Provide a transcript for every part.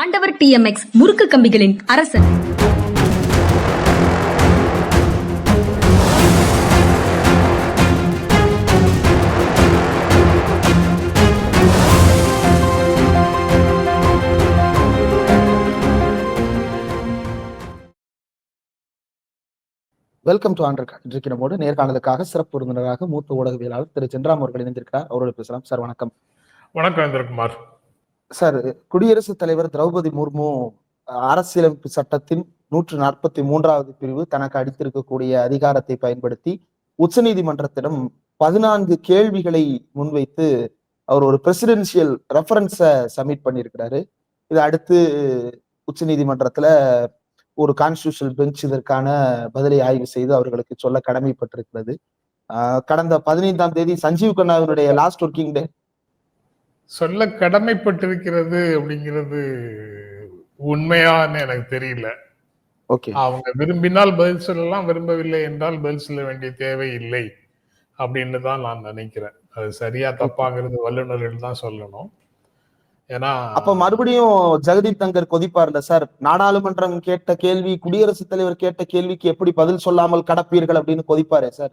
ஆண்டவர் டிஎம்எக்ஸ் முறுக்கு கம்பிகளின் அரசன். வெல்கம் டு ஆண்டர் இன்றைக்கு நம்மோடு நேர்காணலுக்காக சிறப்பு விருந்தினராக மூத்த ஊடகவியலாளர் திரு. சென்றாம் அவர்கள் இணைந்திருக்கிறார். அவரோடு பேசலாம். சார் வணக்கம். வணக்கம் இந்திரகுமார். சார் குடியரசுத் தலைவர் திரௌபதி முர்மு அரசியலமைப்பு சட்டத்தின் நூற்று நாற்பத்தி மூன்றாவது பிரிவு தனக்கு அடித்திருக்கக்கூடிய அதிகாரத்தை பயன்படுத்தி உச்சநீதிமன்றத்திடம் பதினான்கு கேள்விகளை முன்வைத்து அவர் ஒரு பிரசிடென்சியல் ரெஃபரன்ஸை சப்மிட் பண்ணியிருக்கிறாரு. இதை அடுத்து உச்சநீதிமன்றத்தில் ஒரு கான்ஸ்டியூஷனல் பெஞ்ச் இதற்கான பதிலை ஆய்வு செய்து அவர்களுக்கு சொல்ல கடமைப்பட்டிருக்கிறது. கடந்த பதினைந்தாம் தேதி சஞ்சீவ் கண்ணாவினுடைய லாஸ்ட் ஒர்க்கிங் டே சொல்ல கடமைப்பட்டிருக்கிறது அப்படிங்கிறது உண்மையான்னு எனக்கு தெரியல. ஓகே. அவங்க விரும்பினால் பதில் சொல்லலாம் விரும்பவில்லை என்றால் பதில் சொல்ல வேண்டிய தேவை இல்லை அப்படின்னு தான் நான் நினைக்கிறேன். அது சரியா தப்பாங்கிறது வல்லுநர்கள் தான் சொல்லணும். ஏன்னா அப்ப மறுபடியும் ஜெகதீப் தங்கர் கொதிப்பார்ல சார் நாடாளுமன்றம் கேட்ட கேள்வி குடியரசுத் தலைவர் கேட்ட கேள்விக்கு எப்படி பதில் சொல்லாமல் கடப்பீர்கள்? அப்படின்னு கொதிப்பாரே சார்.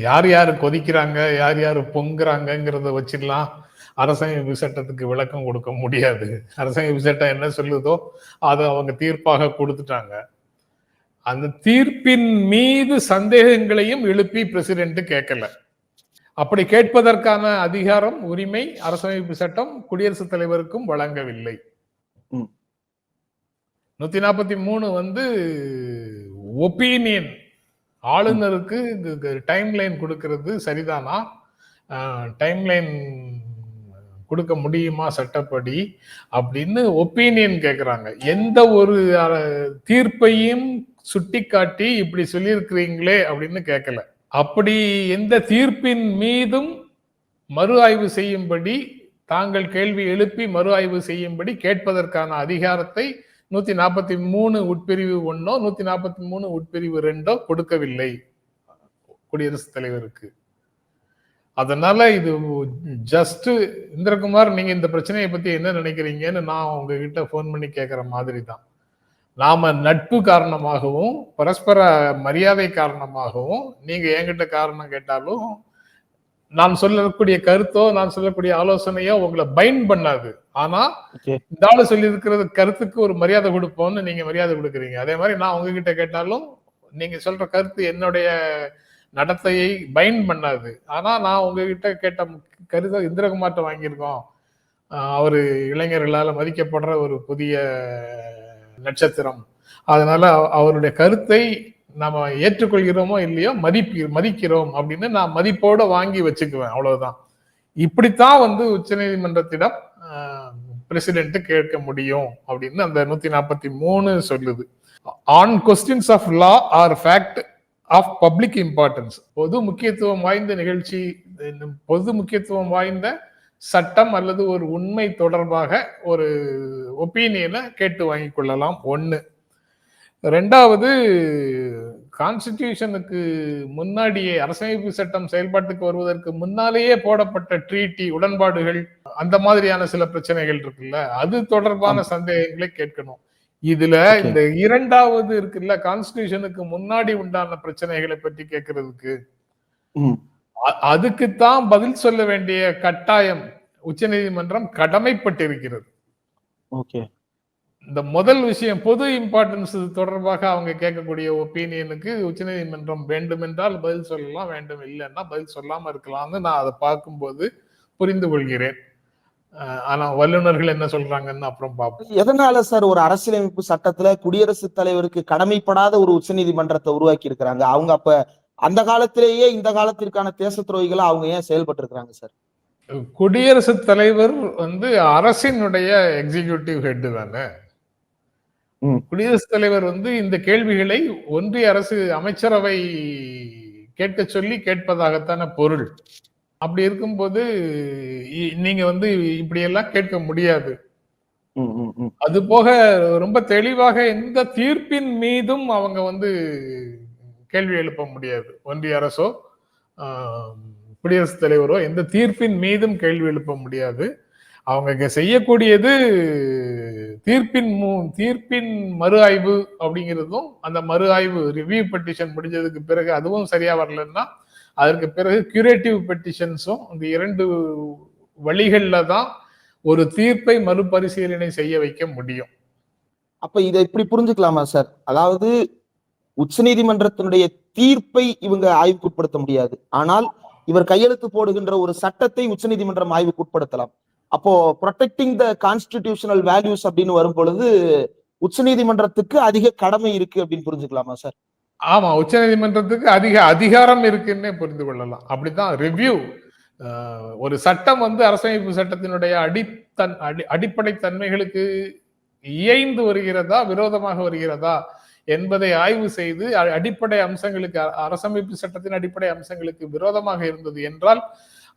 யார் யார் கொதிக்கிறாங்க யார் யார் பொங்குறாங்கங்கிறத வச்சிடலாம். அரசமைப்பு சட்டத்துக்கு விளக்கம் கொடுக்க முடியாது. அரசமைப்பு சட்டம் என்ன சொல்லுதோ அதை அவங்க தீர்ப்பாக கொடுத்துட்டாங்க. அந்த தீர்ப்பின் மீது சந்தேகங்களையும் எழுப்பி பிரசிடென்ட் கேட்கல. அப்படி கேட்பதற்கான அதிகாரம் உரிமை அரசமைப்பு சட்டம் குடியரசுத் தலைவருக்கும் வழங்கவில்லை. நூத்தி நாற்பத்தி மூணு வந்து ஒப்பீனியன் ஆளுநருக்கு டைம் லைன் கொடுக்கறது சரிதானா? டைம் லைன் கொடுக்க முடியுமா சட்டப்படி அப்படின்னு ஒப்பீனியன் கேட்குறாங்க எந்த ஒரு தீர்ப்பையும் சுட்டி காட்டி இப்படி சொல்லியிருக்கிறீங்களே அப்படின்னு கேட்கல அப்படி எந்த தீர்ப்பின் மீதும் மறு ஆய்வு செய்யும்படி தாங்கள் கேள்வி எழுப்பி மறு ஆய்வு செய்யும்படி கேட்பதற்கான அதிகாரத்தை நூத்தி நாற்பத்தி மூணு உட்பிரிவு ஒன்னோ நூத்தி நாற்பத்தி மூணு உட்பிரிவு ரெண்டோ கொடுக்கவில்லை. குடியரசுத் தலைவருக்கு. அதனால இது ஜஸ்ட் இந்திரகுமார் நீங்க இந்த பிரச்சனையை பத்தி என்ன நினைக்கிறீங்கன்னு நான் உங்ககிட்ட ஃபோன் பண்ணி கேட்கிற மாதிரி தான் நாம நட்பு காரணமாகவும் பரஸ்பர மரியாதை காரணமாகவும் நீங்க என்கிட்ட காரணம் கேட்டாலும் நான் சொல்லக்கூடிய கருத்தோ நான் சொல்லக்கூடிய ஆலோசனையோ உங்களை பைண்ட் பண்ணாது. ஆனா இந்த ஆளு சொல்லி இருக்கிறது கருத்துக்கு ஒரு மரியாதை கொடுப்போம்னு நீங்க மரியாதை கொடுக்குறீங்க. அதே மாதிரி நான் உங்ககிட்ட கேட்டாலும் நீங்க சொல்ற கருத்து என்னுடைய நடத்தையை பைண்ட் பண்ணாது. ஆனா நான் உங்ககிட்ட கேட்ட கருத்தை இந்திரகுமார்ட்ட வாங்கியிருக்கோம். அவரு இளைஞர்களால மதிக்கப்படுற ஒரு புதிய நட்சத்திரம். அதனால அவ- அவருடைய கருத்தை நம்ம ஏற்றுக்கொள்கிறோமோ இல்லையோ மதிப்பி மதிக்கிறோம் அப்படின்னு நான் மதிப்போட வாங்கி வச்சுக்குவேன். அவ்வளவுதான். இப்படித்தான் வந்து உச்சநீதிமன்றத்திடம் பிரசிடென்ட் கேட்க முடியும் அப்படின்னு அந்த நூத்தி நாற்பத்தி மூணு சொல்லுது. On questions of law or fact of public importance பொது முக்கியத்துவம் வாய்ந்த நிகழ்ச்சி பொது முக்கியத்துவம் வாய்ந்த சட்டம் அல்லது ஒரு உண்மை தொடர்பாக ஒரு ஒப்பீனியனை கேட்டு வாங்கிக் கொள்ளலாம். ஒன்று ரெண்டாவது கான்ஸ்டிடியூஷனுக்கு முன்னாடியே அரசமைப்பு சட்டம் செயல்பாட்டுக்கு வருவதற்கு முன்னாலேயே போடப்பட்ட ட்ரீட்டி உடன்பாடுகள் அந்த மாதிரியான சில பிரச்சனைகள் இருக்குல்ல? அது தொடர்பான சந்தேகங்களை கேட்கணும். இதுல. இந்த இரண்டாவது இருக்குல்ல கான்ஸ்டிடியூஷனுக்கு முன்னாடி உண்டான பிரச்சனைகளை பற்றி கேட்கறதுக்கு. அதுக்குத்தான் பதில் சொல்ல வேண்டிய கட்டாயம் உச்சநீதிமன்றம் கடமைப்பட்டிருக்கிறது. ஓகே. இந்த முதல் விஷயம் பொது இம்பார்ட்டன்ஸ் தொடர்பாக அவங்க கேட்கக்கூடிய ஒப்பீனியனுக்கு உச்சநீதிமன்றம் வேண்டுமென்றால் பதில் சொல்லலாம் வேண்டும் இல்லைன்னா பதில் சொல்லாம இருக்கலாம்னு நான் அதை பார்க்கும்போது புரிந்து கொள்கிறேன். அஹ் ஆனா வல்லுநர்கள் என்ன சொல்றாங்கன்னு அப்புறம் பார்ப்போம். எதனால சார் ஒரு அரசியலமைப்பு சட்டத்துல குடியரசுத் தலைவருக்கு கடமைப்படாத ஒரு உச்சநீதிமன்றத்தை உருவாக்கி இருக்கிறாங்க அவங்க அப்ப அந்த காலத்திலேயே இந்த காலத்திற்கான தேச துரோகிகளா அவங்க ஏன் செயல்பட்டு இருக்கிறாங்க சார்? குடியரசுத் தலைவர் வந்து அரசினுடைய எக்ஸிகியூட்டிவ் ஹெட் தானே. குடியரசுத் தலைவர் வந்து இந்த கேள்விகளை ஒன்றிய அரசு அமைச்சரவை கேட்க சொல்லி கேட்பதாகத்தான பொருள். அப்படி இருக்கும்போது நீங்க வந்து இப்படியெல்லாம் கேட்க முடியாது. அது போக ரொம்ப தெளிவாக எந்த தீர்ப்பின் மீதும் அவங்க வந்து கேள்வி எழுப்ப முடியாது. ஒன்றிய அரசோ குடியரசுத் தலைவரோ எந்த தீர்ப்பின் மீதும் கேள்வி எழுப்ப முடியாது. அவங்க செய்யக்கூடியது தீர்ப்பின் தீர்ப்பின் மறு ஆய்வு அப்படிங்கிறதும் அந்த மறு ஆய்வு ரிவ்யூ பெட்டிஷன் முடிஞ்சதுக்கு பிறகு அதுவும் சரியா வரலன்னா அதற்கு பிறகு கியூரேட்டிவ் பெட்டிஷன்ஸும் இந்த இரண்டு வழிகளில் தான் ஒரு தீர்ப்பை மறுபரிசீலனை செய்ய வைக்க முடியும். அப்ப இதை இப்படி புரிஞ்சுக்கலாமா சார்? அதாவது உச்சநீதிமன்றத்தினுடைய தீர்ப்பை இவங்க ஆய்வுக்குட்படுத்த முடியாது. ஆனால் இவர் கையெழுத்து போடுகின்ற ஒரு சட்டத்தை உச்சநீதிமன்றம் ஆய்வுக்குட்படுத்தலாம். அப்போ ப்ரொடெக்டிங் த கான்ஸ்டிடியூஷனல் வேல்யூஸ் அப்படின்னு வரும் பொழுது உச்சநீதிமன்றத்துக்கு அதிக கடமை இருக்கு அப்படின்னு புரிஞ்சுக்கலாமா சார் ஆமா உச்சநீதிமன்றத்துக்கு அதிக அதிகாரம் இருக்குன்னே புரிந்து கொள்ளலாம். அப்படித்தான் ரிவ்யூ ஒரு சட்டம் வந்து அரசமைப்பு சட்டத்தினுடைய அடித்தன் அடி அடிப்படை தன்மைகளுக்கு இயைந்து வருகிறதா விரோதமாக வருகிறதா என்பதை ஆய்வு செய்து அடிப்படை அம்சங்களுக்கு அரசமைப்பு சட்டத்தின் அடிப்படை அம்சங்களுக்கு விரோதமாக இருந்தது என்றால்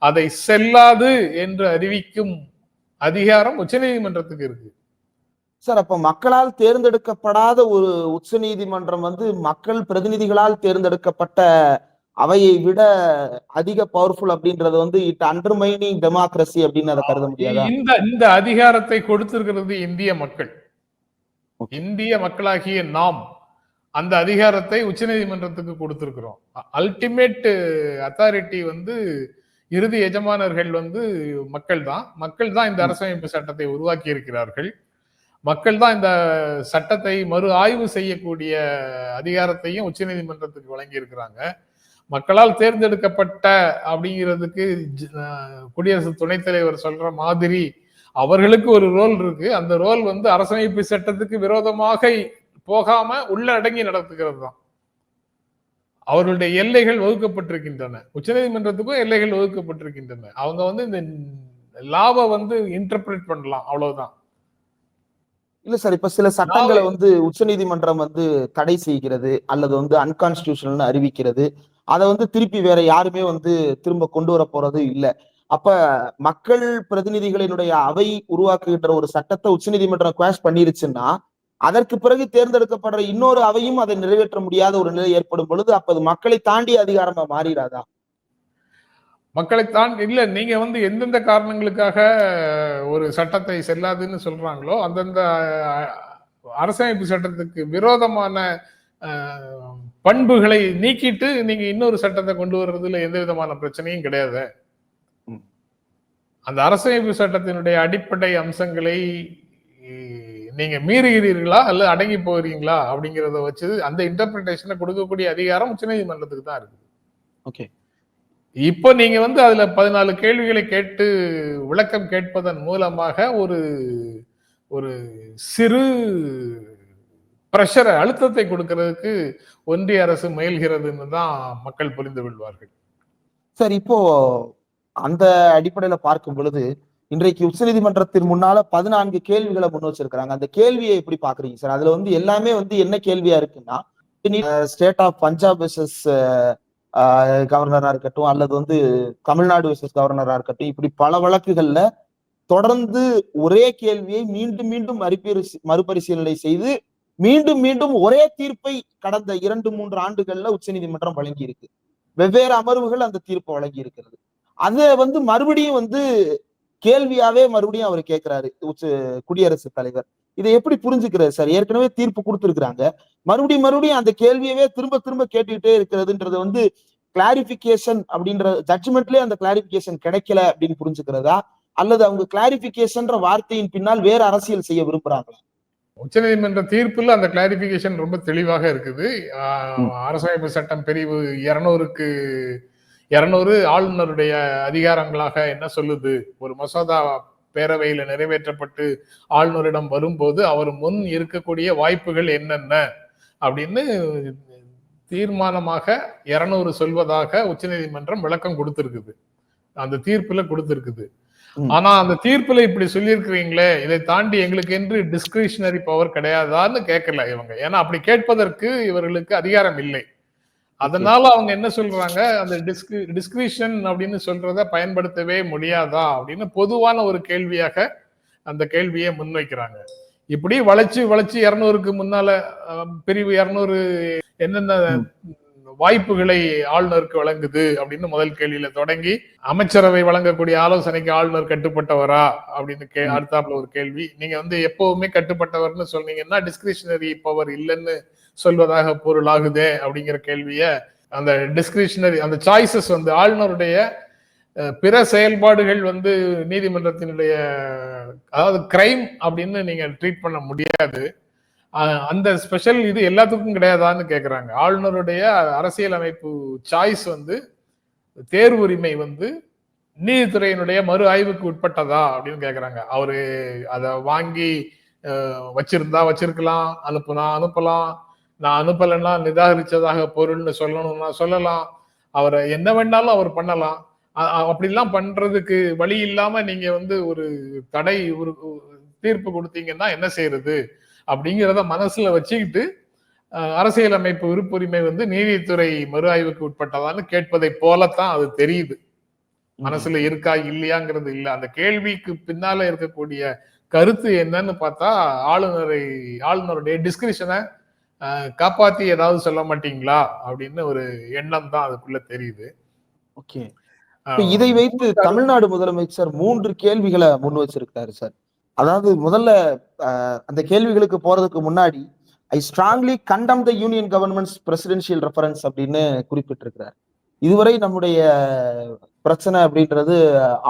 அதை செல்லாது என்று அறிவிக்கும் அதிகாரம் உச்சநீதிமன்றத்துக்கு இருக்கு. சார் அப்ப மக்களால் தேர்ந்தெடுக்கப்படாத ஒரு உச்சநீதிமன்றம் வந்து மக்கள் பிரதிநிதிகளால் தேர்ந்தெடுக்கப்பட்ட அவையை விட அதிக பவர்ஃபுல் அப்படின்றது வந்து இட் அண்டர்மைனிங் டெமோக்ரஸி அப்படின்னு அதை கருத முடியாதா? இந்த இந்த அதிகாரத்தை கொடுத்திருக்கிறது இந்திய மக்கள். இந்திய மக்களாகிய நாம் அந்த அதிகாரத்தை உச்சநீதிமன்றத்துக்கு கொடுத்திருக்கிறோம். அல்டிமேட் அத்தாரிட்டி வந்து இறுதி எஜமானர்கள் வந்து மக்கள் தான் மக்கள் தான் இந்த அரசமைப்பு சட்டத்தை உருவாக்கி இருக்கிறார்கள் மக்கள் தான் இந்த சட்டத்தை மறு ஆய்வு செய்யக்கூடிய அதிகாரத்தையும் உச்சநீதிமன்றத்துக்கு வழங்கி இருக்கிறாங்க மக்களால் தேர்ந்தெடுக்கப்பட்ட அப்படிங்கிறதுக்கு குடியரசு துணைத் தலைவர் சொல்ற மாதிரி அவர்களுக்கு ஒரு ரோல் இருக்கு. அந்த ரோல் வந்து அரசமைப்பு சட்டத்துக்கு விரோதமாக போகாம உள்ள அடங்கி நடத்துகிறது தான் அவர்களுடைய எல்லைகள் வகுக்கப்பட்டிருக்கின்றன. உச்சநீதிமன்றத்துக்கும் எல்லைகள் வகுக்கப்பட்டிருக்கின்றன. அவங்க வந்து இந்த லாவை வந்து இன்டர்பிரேட் பண்ணலாம். அவ்வளவுதான். இல்ல சார் இப்ப சில சட்டங்களை வந்து உச்சநீதிமன்றம் வந்து தடை செய்கிறது அல்லது வந்து அன்கான்ஸ்டியூஷனல்னு அறிவிக்கிறது. அதை வந்து திருப்பி வேற யாருமே வந்து திரும்ப கொண்டு வர போறது இல்ல. அப்ப மக்கள் பிரதிநிதிகளினுடைய அவை உருவாக்குகின்ற ஒரு சட்டத்தை உச்சநீதிமன்றம் குவாஷ் பண்ணிருச்சுன்னா அதற்கு பிறகு தேர்ந்தெடுக்கப்படுற இன்னொரு அவையும் அதை நிறைவேற்ற முடியாத ஒரு நிலை ஏற்படும் பொழுது அப்ப அது மக்களை தாண்டி அதிகாரமா மாறிடாதா மக்களை தான் இல்ல நீங்க வந்து எந்தெந்த காரணங்களுக்காக ஒரு சட்டத்தை செல்லாதுன்னு சொல்றாங்களோ அந்தந்த அரசமைப்பு சட்டத்துக்கு விரோதமான பண்புகளை நீக்கிட்டு நீங்க இன்னொரு சட்டத்தை கொண்டு வர்றதுல எந்த விதமான பிரச்சனையும் கிடையாது. அந்த அரசமைப்பு சட்டத்தினுடைய அடிப்படை அம்சங்களை நீங்க மீறுகிறீர்களா அல்லது அடங்கி போகிறீங்களா அப்படிங்கிறத வச்சு அந்த இன்டர்பிரிட்டேஷனை கொடுக்கக்கூடிய அதிகாரம் உச்சநீதிமன்றத்துக்கு தான் இருக்கு ஓகே இப்போ நீங்க வந்து அதுல பதினாலு கேள்விகளை கேட்டு விளக்கம் கேட்பதன் மூலமாக ஒரு ஒரு சிறு பிரஷரை அழுத்தத்தை கொடுக்கிறதுக்கு ஒன்றிய அரசு முயல்கிறதுன்னு தான் மக்கள் புரிந்து கொள்வார்கள். சார் இப்போ அந்த அடிப்படையில பார்க்கும் பொழுது இன்றைக்கு உச்சநீதிமன்றத்தின் முன்னால பதினான்கு கேள்விகளை முன் வச்சிருக்கிறாங்க. அந்த கேள்வியை எப்படி பாக்குறீங்க சார்? அதுல வந்து எல்லாமே வந்து என்ன கேள்வியா இருக்குன்னா ஸ்டேட் ஆஃப் பஞ்சாப் வெர்சஸ் கவர்னரா இருக்கட்டும் அல்லது வந்து தமிழ்நாடு வெர்சஸ் கவர்னரா இருக்கட்டும் இப்படி பல வழக்குகள்ல தொடர்ந்து ஒரே கேள்வியை மீண்டும் மீண்டும் மறுபரிசீ மறுபரிசீலனை செய்து மீண்டும் மீண்டும் ஒரே தீர்ப்பை கடந்த இரண்டு மூன்று ஆண்டுகள்ல உச்சநீதிமன்றம் வழங்கி இருக்கு வெவ்வேறு அமர்வுகள் அந்த தீர்ப்பை வழங்கி இருக்கிறது அதை வந்து மறுபடியும் வந்து கேள்வியாவே மறுபடியும் அவர் கேட்கிறாரு உச்ச குடியரசுத் தலைவர். இதை எப்படி புரிஞ்சுக்கிறது சார்? ஏற்கனவே தீர்ப்பு கொடுத்திருக்கிறாங்க. மறுபடியும் மறுபடியும் அந்த கேள்வியவே திரும்ப திரும்ப கேட்டுக்கிட்டே இருக்கிறதுன்றது வந்து கிளாரிபிகேஷன் அப்படின்ற ஜட்ஜ்மெண்ட்லயே அந்த கிளாரிபிகேஷன் கிடைக்கல அப்படின்னு புரிஞ்சுக்கிறதா? அல்லது அவங்க கிளாரிபிகேஷன்ற வார்த்தையின் பின்னால் வேற அரசியல் செய்ய விரும்புறாங்களா? உச்சநீதிமன்ற தீர்ப்பில் அந்த கிளாரிபிகேஷன் ரொம்ப தெளிவாக இருக்குது. அரசமைப்பு சட்டம் பிரிவு இருநூறுக்கு இருநூறு ஆளுநருடைய அதிகாரங்களாக என்ன சொல்லுது? ஒரு மசோதா பேரவையில நிறைவேற்றப்பட்டு ஆளுநரிடம் வரும்போது அவர் முன் இருக்கக்கூடிய வாய்ப்புகள் என்னென்ன? அப்படின்னு தீர்மானமாக இருநூறு சொல்வதாக உச்சநீதிமன்றம் விளக்கம் கொடுத்திருக்குது. அந்த தீர்ப்புல கொடுத்திருக்குது. ஆனா அந்த தீர்ப்புல இப்படி சொல்லியிருக்கிறீங்களே இதை தாண்டி எங்களுக்கு என்று டிஸ்கிரிஷனரி பவர் கிடையாதான்னு கேட்கல இவங்க. ஏன்னா அப்படி கேட்பதற்கு இவர்களுக்கு அதிகாரம் இல்லை. அதனால அவங்க என்ன சொல்றாங்க? அந்த டிஸ்கிரி டிஸ்கிரிஷன் அப்படின்னு சொல்றத பயன்படுத்தவே முடியாதா? அப்படின்னு பொதுவான ஒரு கேள்வியாக அந்த கேள்வியை முன்வைக்கிறாங்க. இப்படி வளைச்சு வளைச்சு இரநூறுக்கு முன்னால பிரிவு இரநூறு என்னென்ன வாய்ப்புகளை ஆளுநருக்கு வழங்குது அப்படின்னு முதல் கேள்வியில தொடங்கி அமைச்சரவை வழங்கக்கூடிய ஆலோசனைக்கு ஆளுநர் கட்டுப்பட்டவரா அப்படின்னு கே. அடுத்தாப்புல ஒரு கேள்வி நீங்க வந்து எப்பவுமே கட்டுப்பட்டவர்னு சொன்னீங்கன்னா டிஸ்கிரிஷனரி பவர் இல்லைன்னு சொல்வதாக பொருளாகுதே அப்படிங்கிற கேள்விய அந்த டிஸ்கிரிஷனரி அந்த சாய்ஸஸ் வந்து ஆளுநருடைய பிற செயல்பாடுகள் வந்து நீதிமன்றத்தினுடைய அதாவது கிரைம் அப்படின்னு நீங்க ட்ரீட் பண்ண முடியாது அந்த ஸ்பெஷல் இது எல்லாத்துக்கும் கிடையாதான்னு கேட்குறாங்க ஆளுநருடைய அரசியலமைப்பு சாய்ஸ் வந்து தேர்வு உரிமை வந்து நீதித்துறையினுடைய மறு ஆய்வுக்கு உட்பட்டதா அப்படின்னு கேட்குறாங்க அவரு அதை வாங்கி வச்சிருந்தா வச்சிருக்கலாம் அனுப்புனா அனுப்பலாம். நான் அனுப்பலைன்னா நிராகரிச்சதாக பொருள்னு சொல்லணும்னா சொல்லலாம். அவரை என்ன வேணாலும் அவர் பண்ணலாம். அப்படிலாம் பண்றதுக்கு வழி இல்லாம நீங்க வந்து ஒரு தடை ஒரு தீர்ப்பு கொடுத்தீங்கன்னா என்ன செய்யறது அப்படிங்கிறத மனசுல வச்சுக்கிட்டு அரசியலமைப்பு விருப்புரிமை வந்து நீதித்துறை மறு ஆய்வுக்கு உட்பட்டதான்னு கேட்பதை போலத்தான் அது தெரியுது. மனசுல இருக்கா இல்லையாங்கிறது இல்ல. அந்த கேள்விக்கு பின்னால இருக்கக்கூடிய கருத்து என்னன்னு பார்த்தா ஆளுநரை ஆளுநருடைய டிஸ்கிரிஷனை காப்பாத்தி ஏதாவது சொல்ல மாட்டீங்களா? அப்படின்னு ஒரு எண்ணம் தான் அதுக்குள்ள தெரியுது. ஓகே. இதை வைத்து தமிழ்நாடு முதலமைச்சர் மூன்று கேள்விகளை முன் வச்சிருக்காரு சார். அதாவது முதல்ல அந்த கேள்விகளுக்கு போறதுக்கு முன்னாடி I strongly condemn the union government's presidential reference அப்படின்னு குறிப்பிட்டிருக்கிறார். இதுவரை நம்முடைய பிரச்சனை அப்படின்றது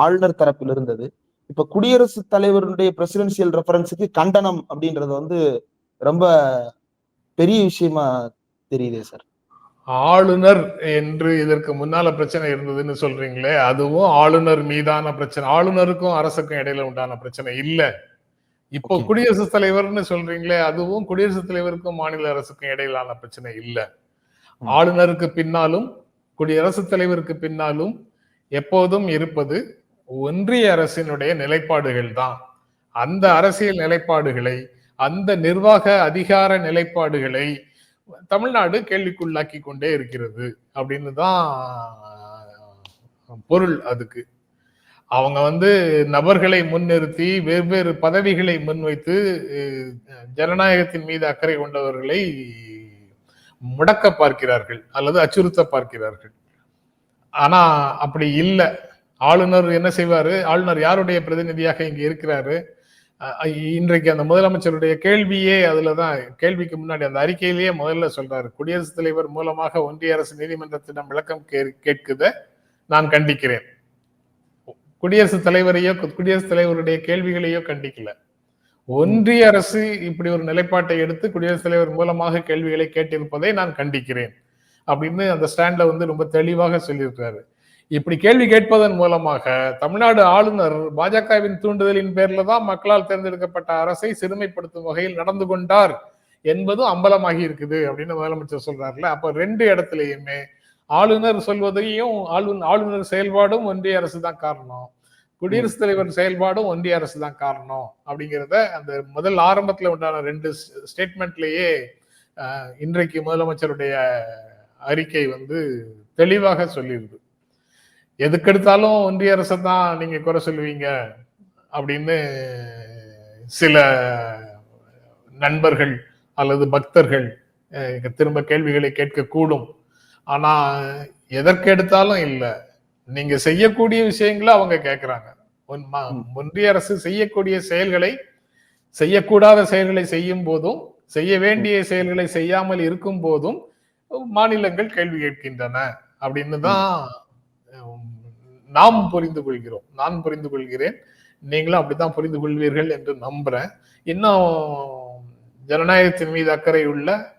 ஆளுநர் தரப்பில் இருந்தது. இப்ப குடியரசுத் தலைவருடைய பிரசிடென்சியல் ரெஃபரன்ஸுக்கு கண்டனம் அப்படின்றது வந்து ரொம்ப பெரிய விஷயமா தெரியுதே சார். ஆளுநர் என்று இதற்கு முன்னால பிரச்சனை இருந்ததுன்னு சொல்றீங்களே அதுவும் ஆளுநர் மீதான பிரச்சனை ஆளுநருக்கும் அரசுக்கும் இடையில உண்டான பிரச்சனை இல்ல இப்போ. குடியரசுத் தலைவர்னு சொல்றீங்களே அதுவும் குடியரசுத் தலைவருக்கும் மாநில அரசுக்கும் இடையிலான பிரச்சனை இல்ல. ஆளுநருக்கு பின்னாலும் குடியரசுத் தலைவருக்கு பின்னாலும் எப்போதும் இருப்பது ஒன்றிய அரசினுடைய நிலைப்பாடுகள் தான் அந்த அரசியல் நிலைப்பாடுகளை அந்த நிர்வாக அதிகார நிலைப்பாடுகளை தமிழ்நாடு கேள்விக்குள்ளாக்கி கொண்டே இருக்கிறது அப்படின்னு தான் பொருள் அதுக்கு. அவங்க வந்து நபர்களை முன்னிறுத்தி வெவ்வேறு பதவிகளை முன்வைத்து ஜனநாயகத்தின் மீது அக்கறை கொண்டவர்களை முடக்க பார்க்கிறார்கள் அல்லது அச்சுறுத்த பார்க்கிறார்கள். ஆனா அப்படி இல்லை. ஆளுநர் என்ன செய்வாரு? ஆளுநர் யாருடைய பிரதிநிதியாக இங்க இருக்கிறாரு? இன்றைக்கு அந்த முதலமைச்சருடைய கேள்வியே அதுலதான் கேள்விக்கு முன்னாடி அந்த அறிக்கையிலேயே முதல்ல சொல்றாரு. குடியரசுத் தலைவர் மூலமாக ஒன்றிய அரசு நீதிமன்றத்திடம் விளக்கம் கேட்குத. நான் கண்டிக்கிறேன். குடியரசுத் தலைவரையோ குடியரசுத் தலைவருடைய கேள்விகளையோ கண்டிக்கல. ஒன்றிய அரசு இப்படி ஒரு நிலைப்பாட்டை எடுத்து குடியரசுத் தலைவர் மூலமாக கேள்விகளை கேட்டிருப்பதை நான் கண்டிக்கிறேன். அப்படின்னு அந்த ஸ்டாண்ட்ல வந்து ரொம்ப தெளிவாக சொல்லியிருக்காரு இப்படி கேள்வி கேட்பதன் மூலமாக தமிழ்நாடு ஆளுநர் பாஜகவின் தூண்டுதலின் பேர்ல தான் மக்களால் தேர்ந்தெடுக்கப்பட்ட அரசை சிறுமைப்படுத்தும் வகையில் நடந்து கொண்டார் என்பதும் அம்பலமாகி இருக்குது அப்படின்னு முதலமைச்சர் சொல்றாருல அப்ப ரெண்டு இடத்துலயுமே ஆளுநர் சொல்வதையும் ஆளுநர் ஆளுநர் செயல்பாடும் ஒன்றிய அரசு தான் காரணம். குடியரசுத் தலைவர் செயல்பாடும் ஒன்றிய அரசு தான் காரணம் அப்படிங்கிறத அந்த முதல் ஆரம்பத்துல உண்டான ரெண்டு ஸ்டேட்மெண்ட்லேயே இன்றைக்கு முதலமைச்சருடைய அறிக்கை வந்து தெளிவாக சொல்லியிருக்கு. எதுக்கெடுத்தாலும் ஒன்றிய அரசை தான் நீங்க குறை சொல்லுவீங்க அப்படின்னு சில நண்பர்கள் அல்லது பக்தர்கள் திரும்ப கேள்விகளை கேட்கக்கூடும். ஆனா எதற்கு எடுத்தாலும் இல்ல. நீங்க செய்யக்கூடிய விஷயங்களை அவங்க கேட்கிறாங்க. ஒன்றிய அரசு செய்யக்கூடிய செயல்களை செய்யக்கூடாத செயல்களை செய்யும் போதும் செய்ய வேண்டிய செயல்களை செய்யாமல் இருக்கும் போதும் மாநிலங்கள் கேள்வி கேட்கின்றன. அப்படின்னு தான் நாம் புரிந்து கொள்கிறோம். நான் புரிந்து கொள்கிறேன். நீங்களும் அப்படித்தான் புரிந்து கொள்வீர்கள் என்று நம்புறேன். இன்னும் ஜனநாயகத்தின் மீது அக்கறை உள்ள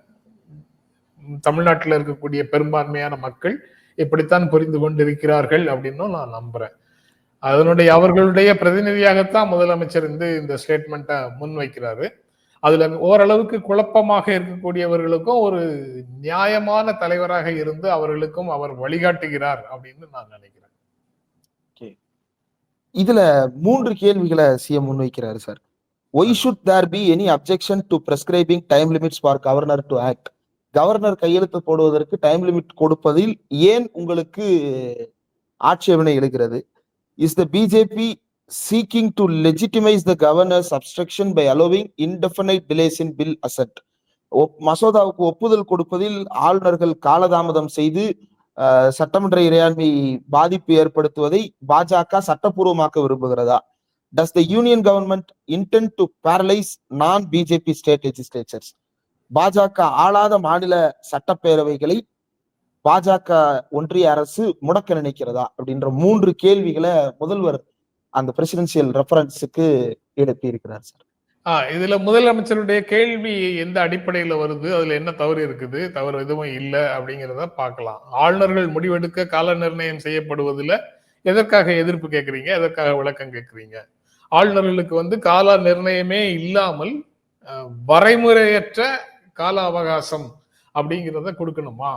தமிழ்நாட்டில் இருக்கக்கூடிய பெரும்பான்மையான மக்கள் இப்படித்தான் புரிந்து கொண்டிருக்கிறார்கள் அப்படின்னும் நான் நம்புறேன். அதனுடைய அவர்களுடைய பிரதிநிதியாகத்தான் முதலமைச்சர் வந்து இந்த ஸ்டேட்மெண்ட்டை முன்வைக்கிறாரு. அதுல ஓரளவுக்கு குழப்பமாக இருக்கக்கூடியவர்களுக்கும் ஒரு நியாயமான தலைவராக இருந்து அவர்களுக்கும் அவர் வழிகாட்டுகிறார் அப்படின்னு நான் நினைக்கிறேன். இதுல மூன்று கேள்விகளை CM முன்வைக்கிறாரு sir why should there be any objection to prescribing time limits for governor to act governor கையெழுத்து போடுவதற்கு டைம் லிமிட் கொடுப்பதில் ஏன் உங்களுக்கு ஆட்சேபனை எழுகிறது? Is the BJP seeking to legitimise the governor's obstruction by allowing indefinite delays in bill assent op- மசோதாவுக்கு ஒப்புதல் கொடுப்பதில் ஆளுநர்கள் காலதாமதம் செய்து சட்டமன்ற இறையாண்மை பாதிப்பு ஏற்படுத்துவதை பாஜக சட்டப்பூர்வமாக்க விரும்புகிறதா? Does the union government intend to paralyse non BJP state legislatures பாஜக ஆளாத மாநில சட்டப்பேரவைகளை பாஜக ஒன்றிய அரசு முடக்க நினைக்கிறதா? அப்படின்ற மூன்று கேள்விகளை முதல்வர் அந்த பிரசிடென்சியல் ரெஃபரன்ஸுக்கு எழுப்பி இருக்கிறார் சார் ஆ, இதுல முதலமைச்சருடைய கேள்வி எந்த அடிப்படையில வருது? அதுல என்ன தவறு இருக்குது? தவறு எதுவும் இல்லை அப்படிங்கிறத பார்க்கலாம். ஆளுநர்கள் முடிவெடுக்க கால நிர்ணயம் செய்யப்படுவதில் எதற்காக எதிர்ப்பு கேட்குறீங்க? எதற்காக விளக்கம் கேட்குறீங்க? ஆளுநர்களுக்கு வந்து கால நிர்ணயமே இல்லாமல் வரைமுறையற்ற கால அவகாசம் அப்படிங்கிறத கொடுக்கணுமா.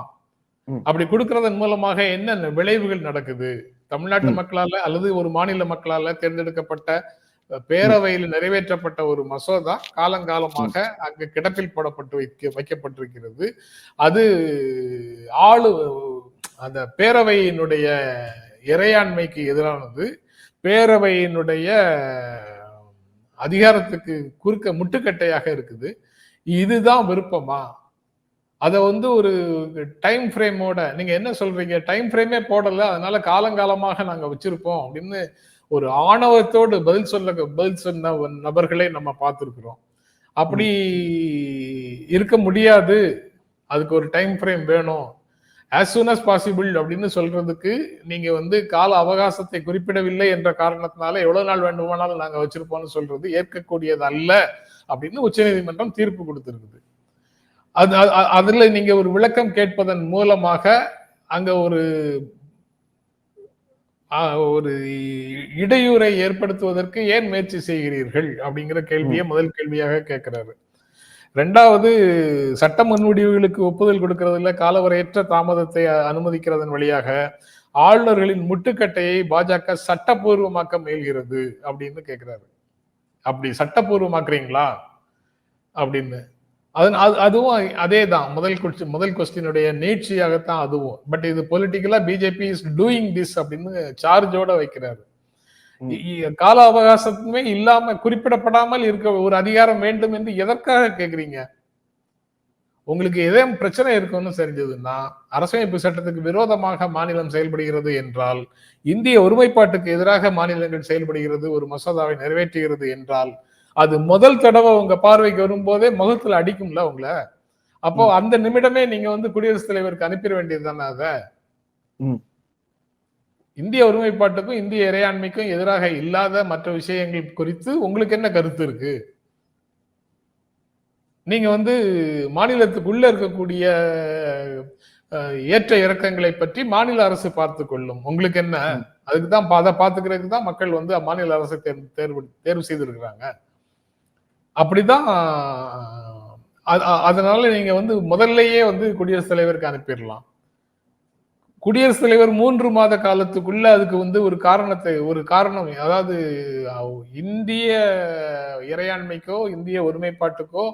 அப்படி கொடுக்கறதன் மூலமாக என்ன விளைவுகள் நடக்குது? தமிழ்நாட்டு. மக்களால அல்லது ஒரு மாநில மக்களால தேர்ந்தெடுக்கப்பட்ட பேரவையில் நிறைவேற்றப்பட்ட ஒரு மசோதா காலங்காலமாக அங்கு கிடப்பில் போடப்பட்டு வைக்க வைக்கப்பட்டிருக்கிறது. அது ஆளு அந்த பேரவையினுடைய இறையாண்மைக்கு எதிரானது. பேரவையினுடைய அதிகாரத்துக்கு குறுக்க முட்டுக்கட்டையாக இருக்குது. இதுதான் விருப்பமா? அதை வந்து ஒரு டைம் ஃப்ரேமோட நீங்க என்ன சொல்றீங்க? டைம் ஃப்ரேமே போடல அதனால காலங்காலமாக நாங்க வச்சிருப்போம் அப்படின்னு ஒரு ஆணவத்தோடு பதில் சொல்ல பதில் சொன்ன நபர்களை நம்ம பார்த்துருக்குறோம். அப்படி இருக்க முடியாது. அதுக்கு ஒரு டைம் ஃப்ரேம் வேணும். ஆஸ் சூன் அஸ் பாசிபிள் அப்படின்னு சொல்றதுக்கு நீங்க வந்து கால அவகாசத்தை குறிப்பிடவில்லை என்ற காரணத்தினால எவ்வளவு நாள் வேண்டுமானாலும் நாங்க வச்சிருப்போம்னு சொல்றது ஏற்கக்கூடியது அல்ல அப்படின்னு உச்சநீதிமன்றம் தீர்ப்பு கொடுத்திருக்குது. அது அதுல நீங்க ஒரு விளக்கம் கேட்பதன் மூலமாக அங்க ஒரு ஒரு இடையூறை ஏற்படுத்துவதற்கு ஏன் முயற்சி செய்கிறீர்கள் அப்படிங்கிற கேள்வியை முதல் கேள்வியாக கேட்கிறாரு. ரெண்டாவது சட்ட முன்வடிவுகளுக்கு ஒப்புதல் கொடுக்கறதுல காலவரையற்ற தாமதத்தை அனுமதிக்கிறதன் வழியாக ஆளுநர்களின் முட்டுக்கட்டையை பாஜக சட்டப்பூர்வமாக்க முயல்கிறது அப்படின்னு கேட்கிறாரு. அப்படி சட்டப்பூர்வமாக்குறீங்களா அப்படின்னு. அது அது- அதுவும் அதே தான் முதல் கொஸ்டின் முதல் கொஸ்டினுடைய நீட்சியாகத்தான் அதுவும். பட் இது பொலிட்டிக்கலா பிஜேபி இஸ் டூயிங் திஸ் அப்படின்னு சார்ஜோட வைக்கிறாரு. கால அவகாசமே இல்லாம குறிப்பிடப்படாமல் இருக்க ஒரு அதிகாரம் வேண்டும் என்று எதற்காக கேக்குறீங்க? உங்களுக்கு எதே பிரச்சனை இருக்குன்னு தெரிஞ்சதுன்னா அரசமைப்பு சட்டத்துக்கு விரோதமாக மாநிலம் செயல்படுகிறது என்றால் இந்திய ஒருமைப்பாட்டுக்கு எதிராக மாநிலங்கள் செயல்படுகிறது ஒரு மசோதாவை நிறைவேற்றுகிறது என்றால் அது முதல் தடவை உங்க பார்வைக்கு வரும்போதே முகத்துல அடிக்கும்ல உங்களை? அப்போ அந்த நிமிடமே நீங்க வந்து குடியரசுத் தலைவருக்கு அனுப்பிட வேண்டியது தானே அத? ம். இந்திய ஒருமைப்பாட்டுக்கும் இந்திய இறையாண்மைக்கும் எதிராக இல்லாத மற்ற விஷயங்கள் குறித்து உங்களுக்கு என்ன கருத்து இருக்கு? நீங்க வந்து மாநிலத்துக்குள்ள இருக்கக்கூடிய ஏற்ற இறக்கங்களை பற்றி மாநில அரசு பார்த்து கொள்ளும். உங்களுக்கு என்ன? அதுக்கு தான் அதை பார்த்துக்கிறதுக்கு தான் மக்கள் வந்து மாநில அரசை தேர்வு தேர்வு தேர்வு செய்திருக்கிறாங்க. அப்படிதான் அதனால நீங்க வந்து முதல்லயே வந்து குடியரசுத் தலைவருக்கு அனுப்பிடலாம். குடியரசுத் தலைவர் மூன்று மாத காலத்துக்குள்ள அதுக்கு வந்து ஒரு காரணத்தை ஒரு காரணம் அதாவது இந்திய இறையாண்மைக்கோ இந்திய ஒருமைப்பாட்டுக்கோ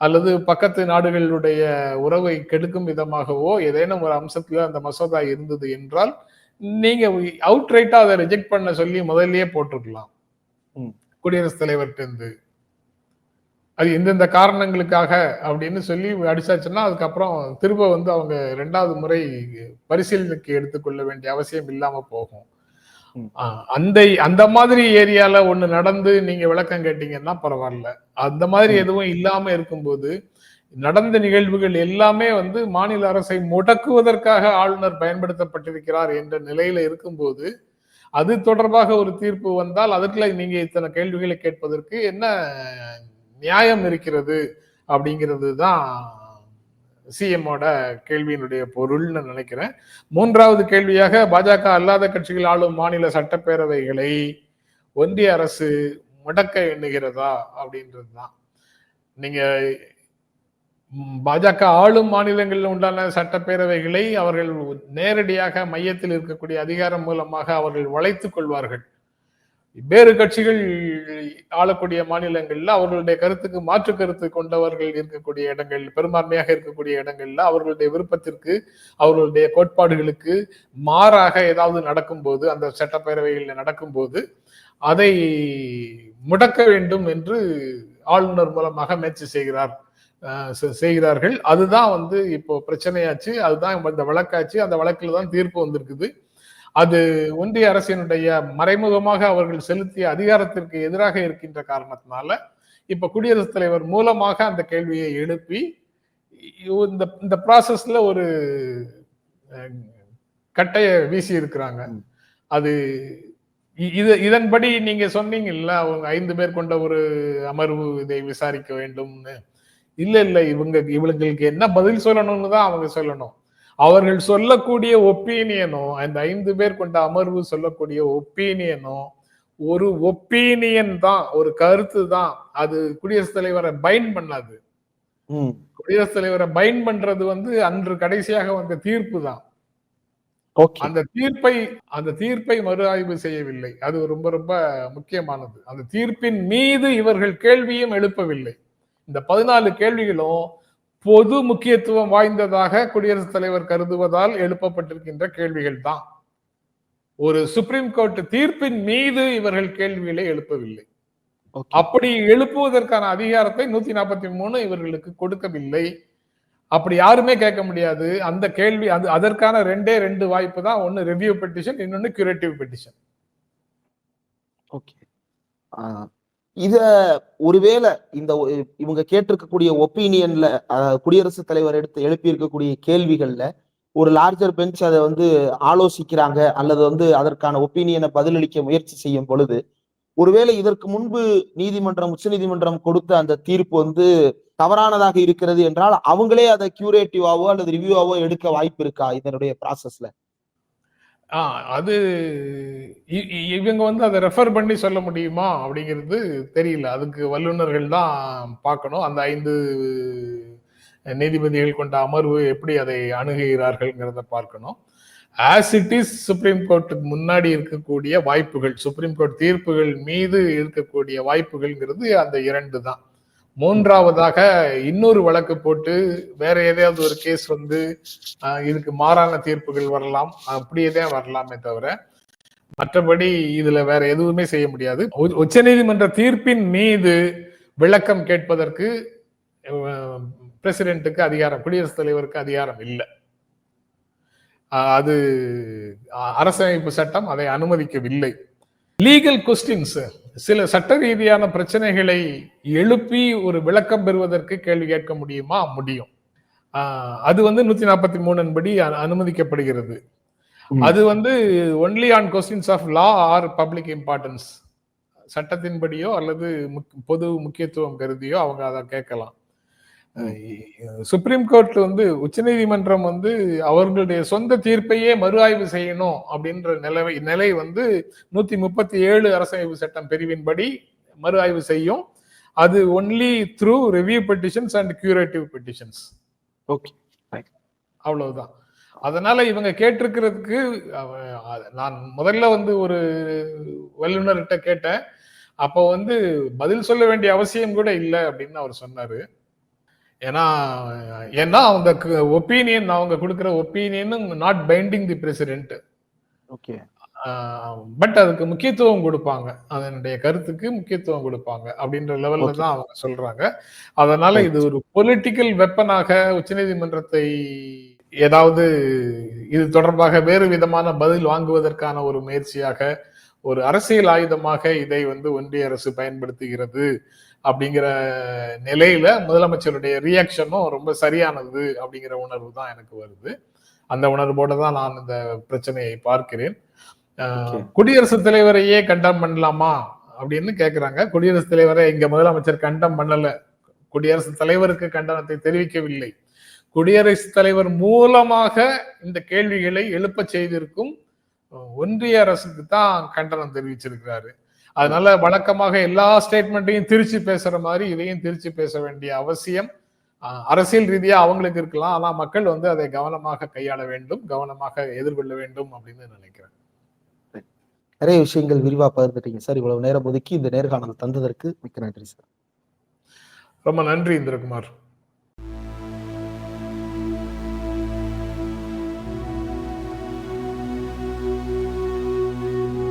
அல்லது பக்கத்து நாடுகளுடைய உறவை கெடுக்கும் விதமாகவோ ஏதேனும் ஒரு அம்சத்துல அந்த மசோதா இருந்தது என்றால் நீங்க அவுட் ரைட்டா அதை ரிஜெக்ட் பண்ண சொல்லி முதல்லயே போட்டிருக்கலாம். குடியரசுத் தலைவர்கிட்ட இருந்து அது எந்தெந்த காரணங்களுக்காக அப்படின்னு சொல்லி அடிச்சாச்சுன்னா அதுக்கப்புறம் திரும்ப வந்து அவங்க ரெண்டாவது முறை பரிசீலனைக்கு எடுத்துக்கொள்ள வேண்டிய அவசியம் இல்லாம போகும். அந்த அந்த மாதிரி ஏரியால ஒண்ணு நடந்து நீங்க விளக்கம் கேட்டீங்கன்னா பரவாயில்ல. அந்த மாதிரி. எதுவும் இல்லாம இருக்கும்போது நடந்த நிகழ்வுகள் எல்லாமே வந்து மாநில அரசை முடக்குவதற்காக ஆளுநர் பயன்படுத்தப்பட்டிருக்கிறார் என்ற நிலையில இருக்கும்போது அது தொடர்பாக ஒரு தீர்ப்பு வந்தால் அதுக்குள்ள நீங்க இத்தனை கேள்விகளை கேட்பதற்கு என்ன நியாயம் இருக்கிறது அப்படிங்கிறது தான் சிஎம்மோட கேள்வியினுடைய பொருள்னு நினைக்கிறேன். மூன்றாவது கேள்வியாக பாஜக அல்லாத கட்சிகள் ஆளும் மாநில சட்டப்பேரவைகளை ஒன்றிய அரசு முடக்க எண்ணுகிறதா அப்படின்றது தான் நீங்க பாஜக ஆளும் மாநிலங்களில் உண்டான சட்டப்பேரவைகளை அவர்கள் நேரடியாக மையத்தில் இருக்கக்கூடிய அதிகாரம் மூலமாக அவர்கள் வளைத்துக் கொள்வார்கள். வேறு கட்சிகள் ஆளக்கூடிய மாநிலங்கள்ல அவர்களுடைய கருத்துக்கு மாற்று கருத்து கொண்டவர்கள் இருக்கக்கூடிய இடங்கள் பெரும்பான்மையாக இருக்கக்கூடிய இடங்கள்ல அவர்களுடைய விருப்பத்திற்கு அவர்களுடைய கோட்பாடுகளுக்கு மாறாக ஏதாவது நடக்கும்போது அந்த சட்டப்பேரவைகளில் நடக்கும்போது அதை முடக்க வேண்டும் என்று ஆளுநர் மூலமாக முயற்சி செய்கிறார். செ- செய்கிறார்கள். அதுதான் வந்து இப்போ பிரச்சனையாச்சு. அதுதான் இந்த வழக்காச்சு. அந்த வழக்கில் தான் தீர்ப்பு வந்திருக்குது. அது ஒன்றிய அரசினுடைய மறைமுகமாக அவர்கள் செலுத்திய அதிகாரத்திற்கு எதிராக இருக்கின்ற காரணத்தினால இப்ப குடியரசுத் தலைவர் மூலமாக அந்த கேள்வியை எழுப்பி இந்த இந்த ப்ராசஸ்ல ஒரு கட்டைய வீசி இருக்கிறாங்க. அது இது இதன்படி நீங்க சொன்னீங்கல்ல அவங்க ஐந்து பேர் கொண்ட ஒரு அமர்வு இதை விசாரிக்க வேண்டும்னு. இல்ல இல்ல இவங்க இவங்களுக்கு என்ன பதில் சொல்லணும்னு தான் அவங்க சொல்லணும். அவர்கள் சொல்லக்கூடிய ஒப்பீனியனும் அந்த ஐந்து பேர் கொண்ட அமர்வு சொல்லக்கூடிய ஒப்பீனியனும் ஒரு ஒப்பீனியன் தான் ஒரு கருத்து தான். அது குடியரசுத் தலைவரை பைண்ட் பண்ணாது. குடியரசுத் தலைவரை பைண்ட் பண்றது வந்து அன்று கடைசியாக வந்த தீர்ப்பு தான். அந்த தீர்ப்பை அந்த தீர்ப்பை மறு ஆய்வு செய்யவில்லை. அது ரொம்ப ரொம்ப முக்கியமானது. அந்த தீர்ப்பின் மீது இவர்கள் கேள்வியும் எழுப்பவில்லை. இந்த பதினாலு கேள்விகளும் பொது முக்கியத்துவம் வாய்ந்ததாக குடியரசுத் தலைவர் கருதுவதால் எழுப்பப்பட்டிருக்கின்ற கேள்விகள் தான். ஒரு சுப்ரீம் கோர்ட் தீர்ப்பின் மீது இவர்கள் கேள்விகளை எழுப்பவில்லை. அப்படி எழுப்புவதற்கான அதிகாரத்தை நூத்தி நாற்பத்தி மூணு இவர்களுக்கு கொடுக்கவில்லை. அப்படி யாருமே கேட்க முடியாது. அந்த கேள்வி அது அதற்கான ரெண்டே ரெண்டு வாய்ப்பு தான். ஒன்னு ரிவ்யூ பெட்டிஷன் இன்னொன்னு கியூரேட்டிவ் பெட்டிஷன் ஓகே. இத ஒருவேளை இந்த இவங்க கேட்டிருக்கக்கூடிய ஒப்பீனியன்ல குடியரசுத் தலைவர் எடுத்து எழுப்பி இருக்கக்கூடிய கேள்விகள்ல ஒரு லார்ஜர் பெஞ்ச் அதை வந்து ஆலோசிக்கிறாங்க அல்லது வந்து அதற்கான ஒப்பீனியனை பதிலளிக்க முயற்சி செய்யும் பொழுது ஒருவேளை இதற்கு முன்பு நீதிமன்றம் உச்சநீதிமன்றம் கொடுத்த அந்த தீர்ப்பு வந்து தவறானதாக இருக்கிறது என்றால் அவங்களே அதை கியூரேட்டிவாவோ அல்லது ரிவ்யூவாவோ எடுக்க வாய்ப்பு இருக்கா இதனுடைய ப்ராசஸ்ல ஆ அது இ- இ- இவங்க வந்து அதை ரெஃபர் பண்ணி சொல்ல முடியுமா அப்படிங்கிறது தெரியல. அதுக்கு வல்லுநர்கள் தான் பார்க்கணும். அந்த ஐந்து நீதிபதிகள் கொண்ட அமர்வு எப்படி அதை அணுகுகிறார்கள்ங்கிறத பார்க்கணும். ஆஸ் இட் இஸ் சுப்ரீம் கோர்ட்டுக்கு முன்னாடி இருக்கக்கூடிய வாய்ப்புகள் சுப்ரீம் கோர்ட் தீர்ப்புகள் மீது இருக்கக்கூடிய வாய்ப்புகள்ங்கிறது அந்த இரண்டு தான். மூன்றாவதாக இன்னொரு வழக்கு போட்டு வேற ஏதாவது ஒரு கேஸ் வந்து இதுக்கு மாறான தீர்ப்புகள் வரலாம். அப்படியே தான் வரலாமே தவிர மற்றபடி இதுல வேற எதுவுமே செய்ய முடியாது. உ- உச்சநீதிமன்ற தீர்ப்பின் மீது விளக்கம் கேட்பதற்கு பிரசிடென்ட்டுக்கு அதிகாரம் குடியரசுத் தலைவருக்கு அதிகாரம் இல்லை. அது அரசமைப்பு சட்டம் அதை அனுமதிக்கவில்லை. லீகல் கொஸ்டின்ஸ் சில சட்ட ரீதியான பிரச்சனைகளை எழுப்பி ஒரு விளக்கம் பெறுவதற்கு கேள்வி கேட்க முடியுமா? முடியும். அது வந்து நூத்தி நாற்பத்தி படி அனு- அனுமதிக்கப்படுகிறது. அது வந்து only on questions of law or public importance சட்டத்தின்படியோ அல்லது முக்- பொது முக்கியத்துவம் கருதியோ அவங்க அதை கேட்கலாம். சுப்ரீம் கோர்ட் வந்து உச்சநீதிமன்றம் வந்து அவர்களுடைய சொந்த தீர்ப்பையே மறு ஆய்வு செய்யணும் அப்படின்ற நிலை நிலை வந்து நூத்தி முப்பத்தி ஏழு அரசமைப்பு சட்டம் பிரிவின்படி மறு ஆய்வு செய்யும். அது only through review petitions and curative petitions okay அவ்வளவுதான். அதனால இவங்க கேட்டிருக்கிறதுக்கு நான் முதல்ல வந்து ஒரு வல்லுநர்கிட்ட கேட்டேன். அப்போ வந்து பதில் சொல்ல வேண்டிய அவசியம் கூட இல்லை அப்படின்னு அவர் சொன்னாரு. ஏன்னா ஏன்னா அவங்க ஒப்பீனியன் அவங்க கொடுக்குற ஒப்பீனியனும் not binding the president okay. But அதுக்கு முக்கியத்துவம் கொடுப்பாங்க. அதனுடைய கருத்துக்கு முக்கியத்துவம் கொடுப்பாங்க. அப்படின்ற லெவல்ல. தான் அவங்க சொல்றாங்க. அதனால. இது ஒரு பொலிட்டிக்கல் வெப்பனாக உச்சநீதிமன்றத்தை ஏதாவது இது தொடர்பாக வேறு விதமான பதில் வாங்குவதற்கான ஒரு முயற்சியாக ஒரு அரசியல் ஆயுதமாக இதை வந்து ஒன்றிய அரசு பயன்படுத்துகிறது. அப்படிங்கிற நிலையில முதலமைச்சருடைய ரியாக்ஷனும் ரொம்ப சரியானது அப்படிங்கிற உணர்வு தான் எனக்கு வருது. அந்த உணர்வோட தான் நான் இந்த பிரச்சனையை பார்க்கிறேன். குடியரசுத் தலைவரையே கண்டம் பண்ணலாமா அப்படின்னு கேக்குறாங்க. குடியரசுத் தலைவரை இங்க முதலமைச்சர் கண்டம் பண்ணல. குடியரசுத் தலைவருக்கு கண்டனத்தை தெரிவிக்கவில்லை. குடியரசுத் தலைவர் மூலமாக இந்த கேள்விகளை எழுப்பச் செய்திருக்கும் ஒன்றிய அரசுக்கு தான் கண்டனம் தெரிவிச்சிருக்கிறாரு. அதனால வழக்கமாக எல்லா ஸ்டேட்மெண்ட்டையும் திருச்சி பேசுற மாதிரி இதையும் திருச்சி பேச வேண்டிய அவசியம். அரசியல் ரீதியா அவங்களுக்கு இருக்கலாம். ஆனா மக்கள் வந்து அதை கவனமாக கையாள வேண்டும் கவனமாக எதிர்கொள்ள வேண்டும் அப்படின்னு நினைக்கிறேன். நிறைய விஷயங்கள் விரிவா பகிர்ந்துட்டீங்க சார். இவ்வளவு நேரம் ஒதுக்கி இந்த நேர்காணல் தந்ததற்கு மிக்க நன்றி சார். ரொம்ப நன்றி இந்திரகுமார்.